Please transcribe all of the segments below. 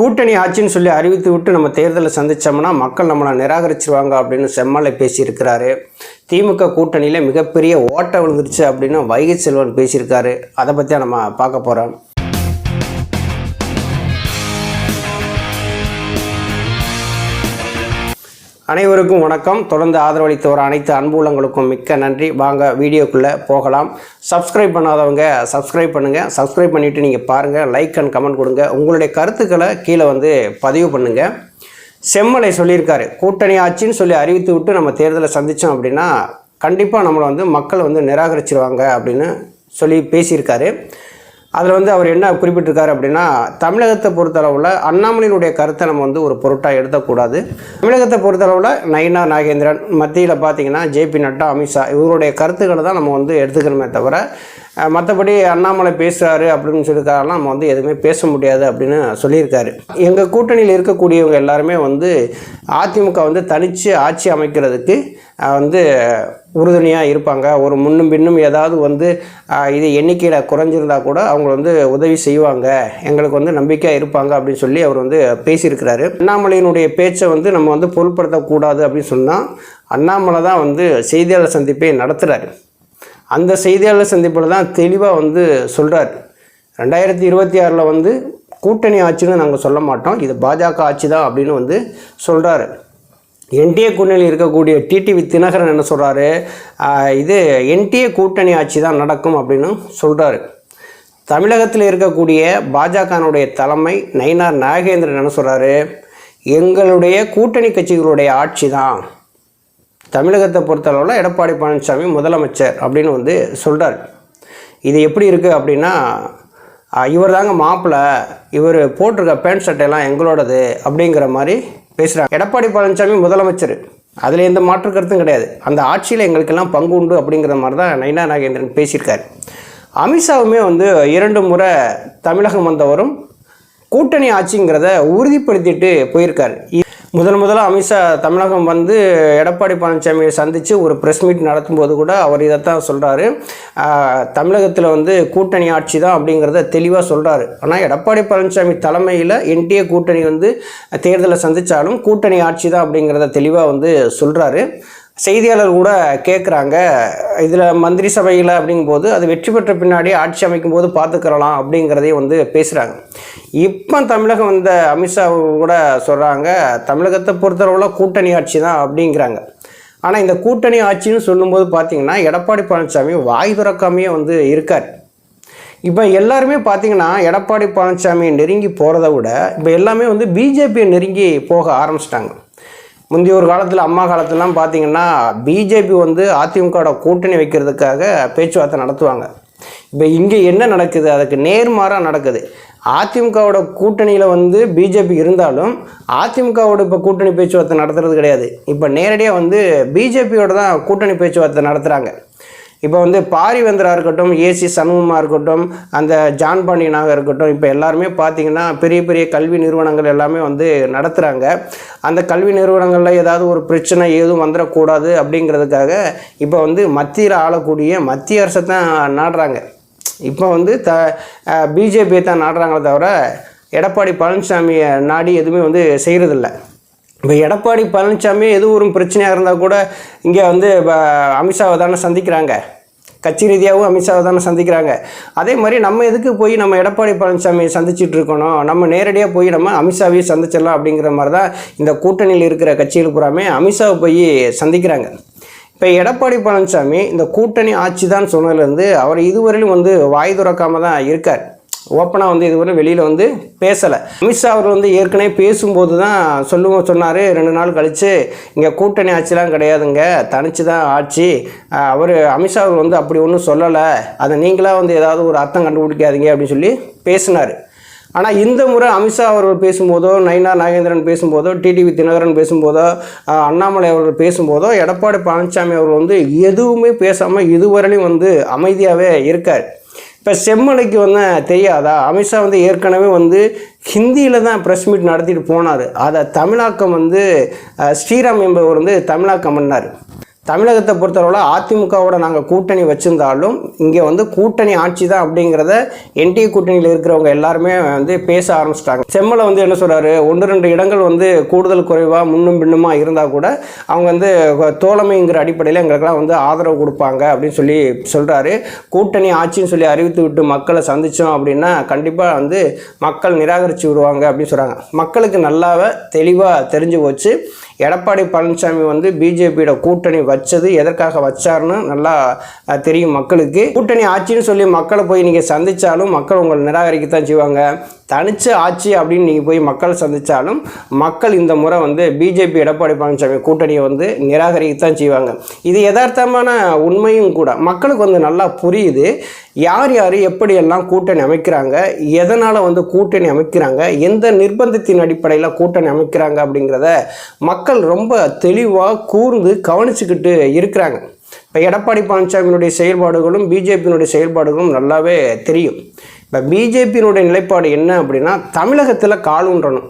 கூட்டணி ஆட்சின்னு சொல்லி அறிவித்து விட்டு நம்ம தேர்தலை சந்தித்தோம்னா மக்கள் நம்மளை நிராகரிச்சிருவாங்க அப்படின்னு செம்மலை பேசியிருக்கிறாரு. திமுக கூட்டணியில் மிகப்பெரிய ஓட்டை விழுந்துருச்சு அப்படின்னு வைகை செல்வன் பேசியிருக்காரு. அதை பற்றி நம்ம பார்க்க போகிறோம் அனைவருக்கும் வணக்கம். தொடர்ந்து ஆதரவளித்து வர அனைத்து அன்புள்ளங்களுக்கும் மிக்க நன்றி. வாங்க வீடியோக்குள்ளே போகலாம். சப்ஸ்கிரைப் பண்ணாதவங்க சப்ஸ்கிரைப் பண்ணுங்கள் சப்ஸ்கிரைப் பண்ணிவிட்டு நீங்கள் பாருங்கள் லைக் அண்ட் கமெண்ட் கொடுங்க. உங்களுடைய கருத்துக்களை கீழே வந்து பதிவு பண்ணுங்கள் செம்மலை சொல்லியிருக்காரு. கூட்டணி ஆட்சின்னு சொல்லி அறிவித்து விட்டு நம்ம தேர்தலை சந்தித்தோம் அப்படின்னா கண்டிப்பாக நம்மளை வந்து மக்கள் வந்து நிராகரிச்சிருவாங்க அப்படின்னு சொல்லி பேசியிருக்காரு. அதில் வந்து அவர் என்ன குறிப்பிட்டிருக்காரு அப்படின்னா தமிழகத்தை பொறுத்தளவில் அண்ணாமலையினுடைய கருத்தை நம்ம வந்து ஒரு பொருட்டாக எடுத்தக்கூடாது. தமிழகத்தை பொறுத்தளவில் நயினா நாகேந்திரன் மத்தியில் பார்த்தீங்கன்னா ஜேபி நட்டா அமித்ஷா இவருடைய கருத்துக்களை தான் நம்ம வந்து எடுத்துக்கணுமே தவிர மற்றபடி அண்ணாமலை பேசுகிறாரு அப்படின்னு சொல்லியிருக்காருலாம் நம்ம வந்து எதுவுமே பேச முடியாது அப்படின்னு சொல்லியிருக்காரு. எங்கள் கூட்டணியில் இருக்கக்கூடியவங்க எல்லாருமே வந்து அதிமுக வந்து தனித்து ஆட்சி அமைக்கிறதுக்கு வந்து உறுதுணையாக இருப்பாங்க. ஒரு முன்னும் பின்னும் ஏதாவது வந்து இது எண்ணிக்கையில் குறைஞ்சிருந்தா கூட அவங்க வந்து உதவி செய்வாங்க. எங்களுக்கு வந்து நம்பிக்கையாக இருப்பாங்க அப்படின்னு சொல்லி அவர் வந்து பேசியிருக்கிறாரு. அண்ணாமலையினுடைய பேச்சை வந்து நம்ம வந்து பொருட்படுத்தக்கூடாது அப்படின்னு சொன்னால் அண்ணாமலை தான் வந்து செய்தியாளர் சந்திப்பை நடத்துகிறாரு அந்த செய்தியாளர் சந்திப்பில் தான் தெளிவாக வந்து சொல்கிறார் ரெண்டாயிரத்தி இருபத்தி ஆறில் வந்து கூட்டணி ஆட்சின்னு நாங்கள் சொல்ல மாட்டோம். இது பாஜக ஆட்சி தான் அப்படின்னு வந்து சொல்கிறாரு என்டிஏ கூட்டணியில் இருக்கக்கூடிய டிடிவி தினகரன் என்ன சொல்கிறாரு இது என்டிஏ கூட்டணி ஆட்சி தான் நடக்கும் அப்படின்னு சொல்கிறாரு தமிழகத்தில் இருக்கக்கூடிய பாஜகனுடைய தலைமை நயினார் நாகேந்திரன் என்ன சொல்கிறாரு எங்களுடைய கூட்டணி கட்சிகளுடைய ஆட்சி தான். தமிழகத்தை பொறுத்தளவில் எடப்பாடி பழனிசாமி முதலமைச்சர் அப்படின்னு வந்து சொல்கிறார் இது எப்படி இருக்குது அப்படின்னா இவர் தாங்க மாப்பிள்ளை இவர் போட்டிருக்க பேண்ட் சட்டையெல்லாம் எங்களோடது அப்படிங்கிற மாதிரி பேசுகிறாங்க எடப்பாடி பழனிசாமி முதலமைச்சர். அதில் எந்த மாற்று கருத்தும் கிடையாது. அந்த ஆட்சியில் எங்களுக்கெல்லாம் பங்கு உண்டு அப்படிங்கிற மாதிரி தான் நைனா நாகேந்திரன் பேசியிருக்காரு. அமித்ஷாவுமே வந்து இரண்டு முறை தமிழகம் வந்தவரும் கூட்டணி ஆட்சிங்கிறத உறுதிப்படுத்திட்டு போயிருக்காரு. முதன் முதல் முதல்ல அமித்ஷா தமிழகம் வந்து எடப்பாடி பழனிசாமியை சந்தித்து ஒரு ப்ரெஸ் மீட் நடத்தும்போது கூட அவர் இதைத்தான் சொல்கிறாரு தமிழகத்தில் வந்து கூட்டணி ஆட்சி தான் அப்படிங்கிறத தெளிவாக சொல்கிறாரு ஆனால் எடப்பாடி பழனிசாமி தலைமையில் என்டிஏ கூட்டணி வந்து தேர்தலை சந்தித்தாலும் கூட்டணி ஆட்சி தான் அப்படிங்கிறத தெளிவாக வந்து சொல்கிறாரு செய்தியாளர் கூட கேட்குறாங்க இதில் மந்திரி சபையில் அப்படிங்கும்போது அது வெற்றி பெற்ற பின்னாடி ஆட்சி அமைக்கும் போது பார்த்துக்கிறலாம் அப்படிங்கிறதையும் வந்து பேசுகிறாங்க இப்போ தமிழகம் வந்த அமித்ஷா கூட சொல்கிறாங்க தமிழகத்தை பொறுத்தளவில் கூட்டணி ஆட்சி தான் அப்படிங்கிறாங்க. ஆனால் இந்த கூட்டணி ஆட்சின்னு சொல்லும்போது பார்த்தீங்கன்னா எடப்பாடி பழனிசாமி வாய் திறக்காமையே வந்து இருக்கார். இப்போ எல்லாருமே பார்த்தீங்கன்னா எடப்பாடி பழனிசாமியை நெருங்கி போகிறத விட இப்போ எல்லாமே வந்து பிஜேபியை நெருங்கி போக ஆரம்பிச்சிட்டாங்க. முந்தைய ஒரு காலத்தில் அம்மா காலத்துலலாம் பார்த்தீங்கன்னா பிஜேபி வந்து அதிமுகவோட கூட்டணி வைக்கிறதுக்காக பேச்சுவார்த்தை நடத்துவாங்க. இப்போ இங்கே என்ன நடக்குது? அதுக்கு நேர்மாறாக நடக்குது. அதிமுகவோட கூட்டணியில் வந்து பிஜேபி இருந்தாலும் அதிமுகவோட இப்போ கூட்டணி பேச்சுவார்த்தை நடத்துறது கிடையாது. இப்போ நேரடியாக வந்து பிஜேபியோட தான் கூட்டணி பேச்சுவார்த்தை நடத்துகிறாங்க இப்போ வந்து பாரிவேந்தரா இருக்கட்டும் ஏசி சண்முகமாக இருக்கட்டும் அந்த ஜான் பாண்டியனாக இருக்கட்டும் இப்போ எல்லாருமே பார்த்தீங்கன்னா பெரிய பெரிய கல்வி நிறுவனங்கள் எல்லாமே வந்து நடத்துகிறாங்க அந்த கல்வி நிறுவனங்களில் ஏதாவது ஒரு பிரச்சனை எதுவும் வந்துடக்கூடாது அப்படிங்கிறதுக்காக இப்போ வந்து மத்தியில் ஆளக்கூடிய மத்திய அரசை தான் நாடுறாங்க. இப்போ வந்து த பிஜேபியை தான் நாடுறாங்களே தவிர எடப்பாடி பழனிசாமியை நாடி எதுவுமே வந்து செய்கிறதில்ல இப்போ எடப்பாடி பழனிசாமி எது ஒரு பிரச்சனையாக இருந்தால் கூட இங்கே வந்து இப்போ அமித்ஷாவை தானே சந்திக்கிறாங்க. கட்சி ரீதியாகவும் அமித்ஷாவை தானே சந்திக்கிறாங்க. அதே மாதிரி நம்ம எதுக்கு போய் நம்ம எடப்பாடி பழனிசாமியை சந்திச்சுட்டு இருக்கணும்? நம்ம நேரடியாக போய் நம்ம அமித்ஷாவையும் சந்திச்சிடலாம் அப்படிங்கிற மாதிரி தான் இந்த கூட்டணியில் இருக்கிற கட்சிகள் பூராமே அமித்ஷாவை போய் சந்திக்கிறாங்க. இப்போ எடப்பாடி பழனிசாமி இந்த கூட்டணி ஆட்சி தான் சொன்னதுலேருந்து அவர் இதுவரையிலும் வந்து வாய் துறக்காமல் தான் இருக்கார். ஓப்பனாக வந்து இதுவரை வெளியில் வந்து பேசலை. அமித்ஷா அவர் வந்து ஏற்கனவே பேசும்போது தான் சொல்லுவோம் சொன்னார். ரெண்டு நாள் கழித்து இங்கே கூட்டணி ஆட்சிலாம் கிடையாதுங்க. தனிச்சு தான் ஆட்சி அவர் அமித்ஷா அவர் வந்து அப்படி ஒன்றும் சொல்லலை. அதை நீங்களாக வந்து ஏதாவது ஒரு அர்த்தம் கண்டுபிடிக்காதீங்க அப்படின்னு சொல்லி பேசினார். ஆனால் இந்த முறை அமித்ஷா அவர்கள் பேசும்போதோ நயினா நாகேந்திரன் பேசும்போதோ டிடிவி தினகரன் பேசும்போதோ அண்ணாமலை அவர்கள் பேசும்போதோ எடப்பாடி பழனிசாமி அவர்கள் வந்து எதுவுமே பேசாமல் இதுவரையிலும் வந்து அமைதியாகவே இருக்கார். இப்போ செம்மலைக்கு வந்து தெரியாதா? அமித்ஷா வந்து ஏற்கனவே வந்து ஹிந்தியில் தான் ப்ரெஸ் மீட் நடத்திட்டு போனார். அதை தமிழாக்கம் வந்து ஸ்ரீராம் என்பவர் வந்து தமிழாக்கம் பண்ணார். தமிழகத்தை பொறுத்தளவில் அதிமுகவோட நாங்கள் கூட்டணி வச்சிருந்தாலும் இங்கே வந்து கூட்டணி ஆட்சி தான் அப்படிங்கிறத என்டிஏ கூட்டணியில் இருக்கிறவங்க எல்லாருமே வந்து பேச ஆரம்பிச்சிட்டாங்க. செம்மலை வந்து என்ன சொல்கிறாரு ஒன்று ரெண்டு இடங்கள் வந்து கூடுதல் குறைவாக முன்னும் பின்னுமா இருந்தால் கூட அவங்க வந்து தோழமைங்கிற அடிப்படையில் எங்களுக்கெல்லாம் வந்து ஆதரவு கொடுப்பாங்க அப்படின்னு சொல்லி சொல்கிறாரு கூட்டணி ஆட்சின்னு சொல்லி அறிவித்து விட்டு மக்களை சந்தித்தோம் அப்படின்னா கண்டிப்பாக வந்து மக்கள் நிராகரித்து விடுவாங்க அப்படின்னு சொல்கிறாங்க மக்களுக்கு நல்லாவே தெளிவாக தெரிஞ்சு போச்சு. எடப்பாடி பழனிசாமி வந்து பிஜேபியோட கூட்டணி வச்சது எதற்காக வச்சாருன்னு நல்லா தெரியும் மக்களுக்கு. கூட்டணி ஆட்சின்னு சொல்லி மக்களை போய் நீங்கள் சந்தித்தாலும் மக்கள் உங்களை நிராகரிக்கத்தான் செய்வாங்க. தனிச்ச ஆட்சி அப்படின்னு நீங்கள் போய் மக்கள் சந்தித்தாலும் மக்கள் இந்த முறை வந்து பிஜேபி எடப்பாடி பழனிசாமி கூட்டணியை வந்து நிராகரிக்கத்தான் செய்வாங்க. இது யதார்த்தமான உண்மையும் கூட. மக்களுக்கு வந்து நல்லா புரியுது. யார் யார் எப்படியெல்லாம் கூட்டணி அமைக்கிறாங்க எதனால் வந்து கூட்டணி அமைக்கிறாங்க எந்த நிர்பந்தத்தின் அடிப்படையில் கூட்டணி அமைக்கிறாங்க அப்படிங்கிறத மக்கள் ரொம்ப தெளிவாக கூர்ந்து கவனிச்சுக்கிட்டு இருக்கிறாங்க. இப்போ எடப்பாடி பழனிசாமியினுடைய செயல்பாடுகளும் பிஜேபியினுடைய செயல்பாடுகளும் நல்லாவே தெரியும். இப்போ பிஜேபியினுடைய நிலைப்பாடு என்ன அப்படின்னா தமிழகத்தில் காலூன்றணும்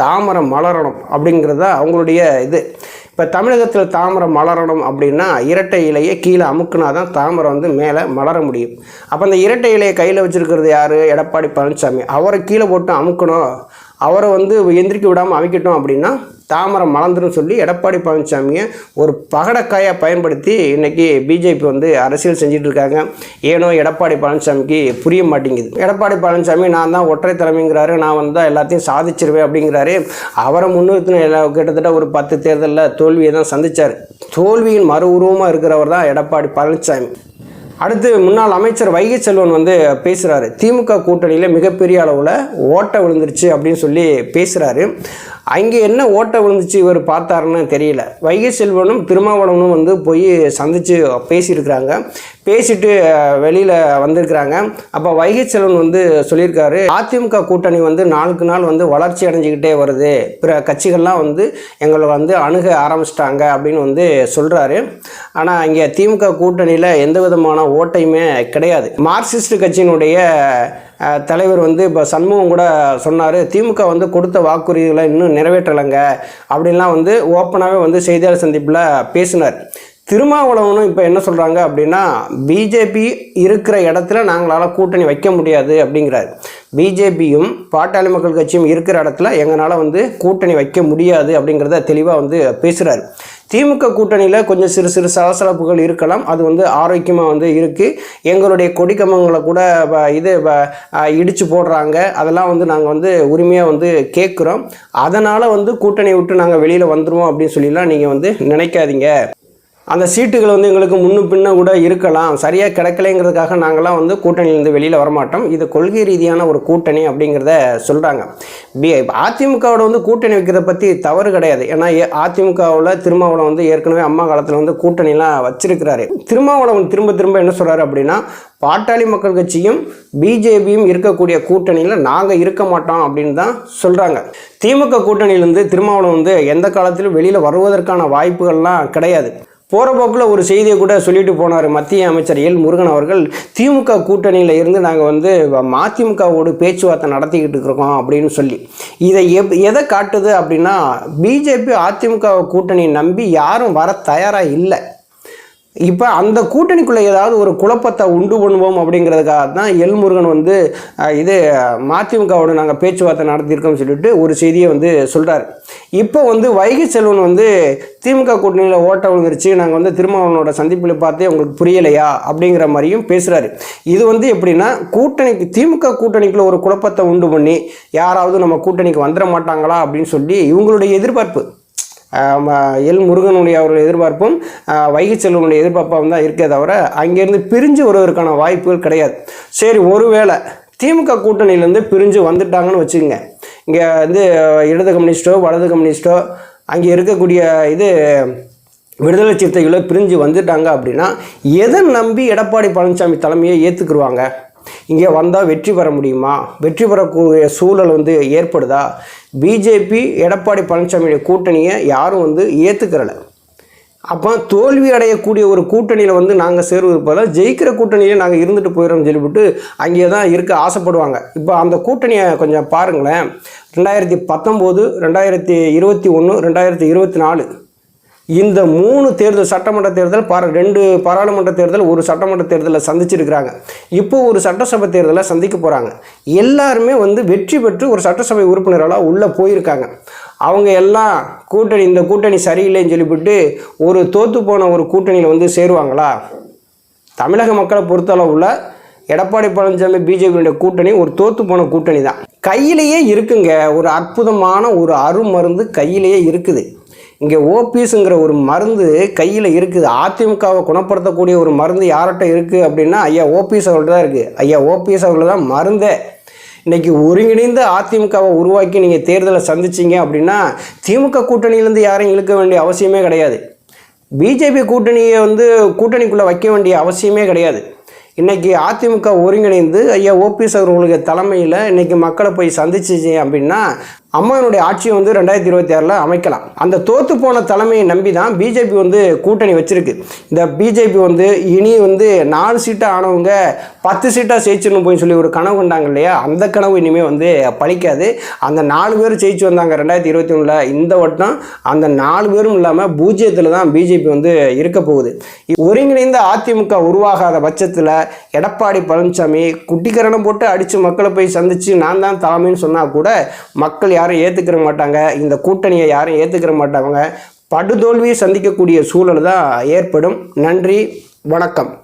தாமரை மலரணும் அப்படிங்கிறது தான் அவங்களுடைய இது. இப்போ தமிழகத்தில் தாமரை மலரணும் அப்படின்னா இரட்டை இலையை கீழே அமுக்குனா தான் தாமரை வந்து மேலே மலர முடியும். அப்போ அந்த இரட்டை இலையை கையில் வச்சுருக்கிறது யார்? எடப்பாடி பழனிசாமி. அவரை கீழே போட்டு அமுக்கணும். அவரை வந்து எந்திரிக்க விடாமல் அமைக்கட்டும் அப்படின்னா தாமரை மலர்ந்துரும் சொல்லி எடப்பாடி பழனிசாமியை ஒரு பகடக்காயாக பயன்படுத்தி இன்றைக்கி பிஜேபி வந்து அரசியல் செஞ்சுட்டு இருக்காங்க. ஏனோ எடப்பாடி பழனிசாமிக்கு புரிய மாட்டேங்குது. எடப்பாடி பழனிசாமி நான் தான் ஒற்றை தலைமைங்கிறாரு நான் வந்து எல்லாத்தையும் சாதிச்சிருவேன் அப்படிங்கிறாரு. அவரை முன்னிறுத்தின எல்லா கிட்டத்தட்ட ஒரு பத்து தேர்தலில் தோல்வியை தான் சந்திச்சார். தோல்வியின் மறு உருவமாக இருக்கிறவர் தான் எடப்பாடி பழனிசாமி. அடுத்து முன்னாள் அமைச்சர் வைகை செல்வன் வந்து பேசுகிறாரு திமுக கூட்டணியில் மிகப்பெரிய அளவில் ஓட்டை விழுந்துருச்சு அப்படின்னு சொல்லி பேசுகிறாரு அங்கே என்ன ஓட்டை விழுந்துச்சு இவர் பார்த்தாருன்னு தெரியல. வைகை செல்வனும் திருமாவளவனும் வந்து போய் சந்தித்து பேசியிருக்கிறாங்க. பேசிட்டு வெளியில் வந்திருக்கிறாங்க. அப்போ வைகை செல்வன் வந்து சொல்லியிருக்காரு அதிமுக கூட்டணி வந்து நாளுக்கு நாள் வந்து வளர்ச்சி அடைஞ்சிக்கிட்டே வருது. பிற கட்சிகள்லாம் வந்து எங்களை வந்து அணுக ஆரம்பிச்சிட்டாங்க அப்படின்னு வந்து சொல்கிறாரு ஆனால் இங்கே திமுக கூட்டணியில் எந்த விதமான ஓட்டையுமே கிடையாது. மார்க்சிஸ்ட் கட்சியினுடைய தலைவர் வந்து இப்போ சண்முகம் கூட சொன்னார் திமுக வந்து கொடுத்த வாக்குறுதிகளை இன்னும் நிறைவேற்றலைங்க. அப்படின்லாம் வந்து ஓப்பனாகவே வந்து செய்தியாளர் சந்திப்பில் பேசினார். திருமாவளவனும் இப்போ என்ன சொல்கிறாங்க அப்படின்னா பிஜேபி இருக்கிற இடத்துல நாங்களால் கூட்டணி வைக்க முடியாது அப்படிங்கிறாரு. பிஜேபியும் பாட்டாளி மக்கள் கட்சியும் இருக்கிற இடத்துல எங்களால் வந்து கூட்டணி வைக்க முடியாது அப்படிங்கிறத தெளிவாக வந்து பேசுகிறாரு திமுக கூட்டணியில் கொஞ்சம் சிறு சிறு சலசலப்புகள் இருக்கலாம். அது வந்து ஆரோக்கியமாக வந்து இருக்குது எங்களுடைய கொடிக்கம்பங்களை கூட இது இடித்து போடுறாங்க. அதெல்லாம் வந்து நாங்கள் வந்து உரிமையாக வந்து கேட்குறோம் அதனால் வந்து கூட்டணி விட்டு நாங்கள் வெளியில் வந்துடுவோம் அப்படின்னு சொல்லிலாம் நீங்கள் வந்து நினைக்காதீங்க. அந்த சீட்டுகள் வந்து எங்களுக்கு முன்னும் பின்ன கூட இருக்கலாம். சரியாக கிடைக்கலைங்கிறதுக்காக நாங்களாம் வந்து கூட்டணியிலேருந்து வெளியில் வரமாட்டோம். இது கொள்கை ரீதியான ஒரு கூட்டணி அப்படிங்கிறத சொல்கிறாங்க பி அதிமுகவோட வந்து கூட்டணி வைக்கிறத பற்றி தவறு கிடையாது. ஏன்னா ஏ- அதிமுகவில் திருமாவளம் வந்து ஏற்கனவே அம்மா காலத்தில் வந்து கூட்டணிலாம் வச்சிருக்கிறாரு. திருமாவளவன் திரும்ப திரும்ப என்ன சொல்கிறாரு அப்படின்னா பாட்டாளி மக்கள் கட்சியும் பிஜேபியும் இருக்கக்கூடிய கூட்டணியில் நாங்கள் இருக்க மாட்டோம் அப்படின்னு தான் சொல்கிறாங்க திமுக கூட்டணியிலேருந்து திருமாவளவன் வந்து எந்த காலத்திலும் வெளியில் வருவதற்கான வாய்ப்புகள்லாம் கிடையாது. போகிற போக்கில் ஒரு செய்தியை கூட சொல்லிட்டு போனார் மத்திய அமைச்சர் எல் முருகன் அவர்கள். திமுக கூட்டணியில் இருந்து நாங்கள் வந்து மதிமுகவோடு பேச்சுவார்த்தை நடத்திக்கிட்டு இருக்கோம் அப்படின்னு சொல்லி. இதை எப் எதை காட்டுது அப்படின்னா பிஜேபி அதிமுக கூட்டணியை நம்பி யாரும் வர தயாராக இல்லை. இப்போ அந்த கூட்டணிக்குள்ளே ஏதாவது ஒரு குழப்பத்தை உண்டு பண்ணுவோம் அப்படிங்கிறதுக்காக தான் எல்முருகன் வந்து இது மதிமுகவோட நாங்கள் பேச்சுவார்த்தை நடத்தியிருக்கோம்னு சொல்லிட்டு ஒரு செய்தியை வந்து சொல்கிறார் இப்போ வந்து வைகை செல்வன் வந்து திமுக கூட்டணியில் ஓட்ட விழுந்துருச்சு நாங்கள் வந்து திருமாவளவனோட சந்திப்பில் பார்த்தே உங்களுக்கு புரியலையா அப்படிங்கிற மாதிரியும் பேசுகிறாரு இது வந்து எப்படின்னா கூட்டணிக்கு திமுக கூட்டணிக்குள்ள ஒரு குழப்பத்தை உண்டு பண்ணி யாராவது நம்ம கூட்டணிக்கு வந்துட மாட்டாங்களா அப்படின்னு சொல்லி இவங்களுடைய எதிர்பார்ப்பு. எல் முருகனுடைய அவருடைய எதிர்பார்ப்பும் வைகை செல்வனுடைய எதிர்பார்ப்பாகவும் தான் இருக்கே தவிர அங்கேருந்து பிரிஞ்சு வருவதற்கான வாய்ப்புகள் கிடையாது. சரி ஒருவேளை திமுக கூட்டணியிலேருந்து பிரிஞ்சு வந்துட்டாங்கன்னு வச்சுக்கோங்க. இங்கே வந்து இடது கம்யூனிஸ்டோ வலது கம்யூனிஸ்டோ அங்கே இருக்கக்கூடிய இது விடுதலை சிறுத்தைகளோ பிரிஞ்சு வந்துட்டாங்க அப்படின்னா எதை நம்பி எடப்பாடி பழனிசாமி தலைமையை ஏற்றுக்குருவாங்க இங்கே வந்தால் வெற்றி பெற முடியுமா? வெற்றி பெறக்கூடிய சூழல் வந்து ஏற்படுதா? பிஜேபி எடப்பாடி பழனிசாமியுடைய கூட்டணியை யாரும் வந்து ஏற்றுக்கிறலை அப்போ தோல்வி அடையக்கூடிய ஒரு கூட்டணியில் வந்து நாங்கள் சேருவது போல ஜெயிக்கிற கூட்டணியிலே நாங்கள் இருந்துட்டு போயிடுறோம்னு சொல்லிவிட்டு அங்கே தான் இருக்க ஆசைப்படுவாங்க. இப்போ அந்த கூட்டணியை கொஞ்சம் பாருங்களேன். ரெண்டாயிரத்தி பத்தொம்போது ரெண்டாயிரத்தி இருபத்தி ஒன்று ரெண்டாயிரத்தி இருபத்தி நாலு. இந்த மூணு தேர்தல் சட்டமன்ற தேர்தல் பார ரெண்டு பாராளுமன்ற தேர்தல் ஒரு சட்டமன்ற தேர்தலில் சந்திச்சிருக்கிறாங்க. இப்போ ஒரு சட்டசபை தேர்தலை சந்திக்க போகிறாங்க எல்லாருமே வந்து வெற்றி பெற்று ஒரு சட்டசபை உறுப்பினர்களாக உள்ளே போயிருக்காங்க. அவங்க எல்லாம் கூட்டணி இந்த கூட்டணி சரியில்லைன்னு சொல்லிவிட்டு ஒரு தோற்று போன ஒரு கூட்டணியில் வந்து சேருவாங்களா? தமிழக மக்களை பொறுத்தளவுல எடப்பாடி பழனிசாமி பிஜேபியுடைய கூட்டணி ஒரு தோத்து போன கூட்டணி தான் கையிலேயே இருக்குங்க. ஒரு அற்புதமான ஒரு அருமருந்து கையிலேயே இருக்குது. இங்கே ஓபிஎஸ்ங்கிற ஒரு மருந்து கையில் இருக்குது. அதிமுகவை குணப்படுத்தக்கூடிய ஒரு மருந்து யார்கிட்ட இருக்குது அப்படின்னா ஐயா ஓபிஎஸ் அவர்கள்ட்ட தான் இருக்குது ஐயா ஓபிஎஸ் அவர்கள் தான் மருந்தே இன்றைக்கி ஒருங்கிணைந்த அதிமுகவை உருவாக்கி நீங்கள் தேர்தலை சந்திச்சீங்க அப்படின்னா திமுக கூட்டணியிலேருந்து யாரையும் இழுக்க வேண்டிய அவசியமே கிடையாது. பிஜேபி கூட்டணியை வந்து கூட்டணிக்குள்ளே வைக்க வேண்டிய அவசியமே கிடையாது. இன்றைக்கி அதிமுக ஒருங்கிணைந்து ஐயா ஓபிஎஸ் அவர்களுடைய தலைமையில் இன்றைக்கி மக்களை போய் சந்திச்சிச்சு அப்படின்னா அம்மானுடைய ஆட்சியை வந்து ரெண்டாயிரத்தி இருபத்தி ஆறில் அமைக்கலாம். அந்த தோத்து போன தலைமையை நம்பி தான் பிஜேபி வந்து கூட்டணி வச்சிருக்கு. இந்த பிஜேபி வந்து இனி வந்து நாலு சீட்டாக ஆனவங்க பத்து சீட்டாக ஜெயிச்சிடணும் போய் சொல்லி ஒரு கனவு கொண்டாங்க இல்லையா? அந்த கனவு இனிமேல் வந்து பழிக்காது. அந்த நாலு பேர் ஜெயிச்சு வந்தாங்க ரெண்டாயிரத்தி இருபத்தி ஒன்றில் இந்த வட்டம் அந்த நாலு பேரும் இல்லாமல் பூஜ்ஜியத்தில் தான் பிஜேபி வந்து இருக்க போகுது. ஒருங்கிணைந்த அதிமுக உருவாகாத பட்சத்தில் எடப்பாடி பழனிசாமி குட்டிக்கரணம் போட்டு அடித்து மக்களை போய் சந்தித்து நான் தான் தலைமைன்னு சொன்னால் கூட மக்கள் யாரும் ஏற்றுக்கிற மாட்டாங்க. இந்த கூட்டணியை யாரும் ஏற்றுக்கிற மாட்டாங்க. படுதோல்வியை சந்திக்கக்கூடிய சூழல் தான் ஏற்படும். நன்றி. வணக்கம்.